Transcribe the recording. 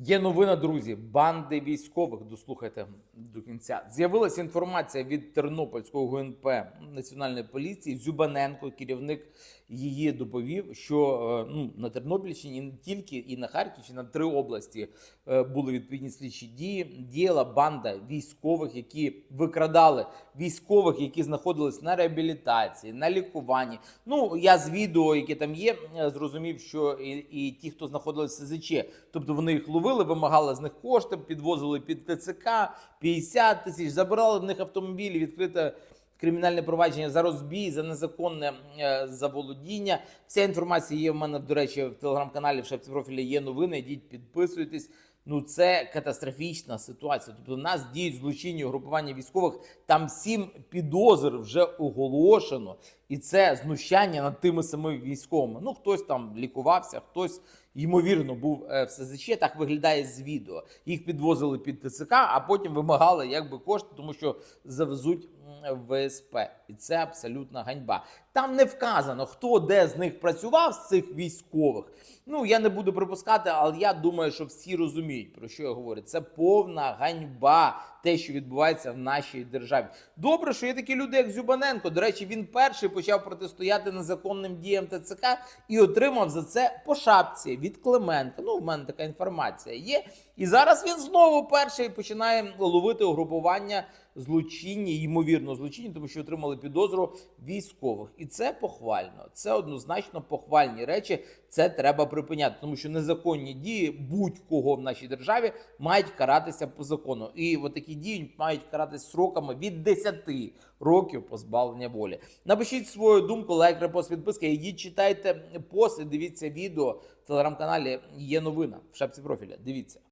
Є новина, друзі, банди військових. Дослухайте до кінця. З'явилася інформація від Тернопільського ГНП Національної поліції. Зюбаненко, керівник її доповів, що е, ну на Тернопільщині не тільки і на Харківщині, на три області е, були відповідні слідчі дії. Діяла банда військових, які викрадали військових, які знаходились на реабілітації, на лікуванні. Ну я з відео, яке там є, е, зрозумів, що і, і ті, хто знаходилися СЗЧ, тобто вони їх ловили, вимагали з них кошти, підвозили під ТЦК 50 тисяч, забирали в них автомобілі, відкрите. Кримінальне провадження за розбій, за незаконне е, заволодіння. Вся інформація є в мене, до речі, в телеграм-каналі в шапці профіля є новини. Йдіть, підписуйтесь. Ну це катастрофічна ситуація. Тобто, нас діють злочинні угрупування військових. Там сім підозр вже оголошено, і це знущання над тими самими військовими. Ну хтось там лікувався, хтось ймовірно був е, в СЗЧ. Так виглядає з відео. Їх підвозили під ТЦК, а потім вимагали якби кошти, тому що завезуть в ВСП. І це абсолютна ганьба. Там не вказано, хто де з них працював з цих військових. Ну я не буду припускати, але я думаю, що всі розуміють про що я говорю. Це повна ганьба, те, що відбувається в нашій державі. Добре, що є такі люди, як Зюбаненко. До речі, він перший почав протистояти незаконним діям ТЦК і отримав за це по шапці від Клименка. Ну, в мене така інформація є. І зараз він знову перший починає ловити угрупування злочинні, ймовірно, злочинні, тому що отримали підозру військових. І це похвально. Це однозначно похвальні речі. Це треба припиняти, тому що незаконні дії будь-кого в нашій державі мають каратися по закону. І от такі дії мають каратися сроками від 10 років позбавлення волі. Напишіть свою думку, лайк, репост, підписка. Ідіть, читайте пост і дивіться відео в телеграм-каналі. Є новина в шапці профіля. Дивіться.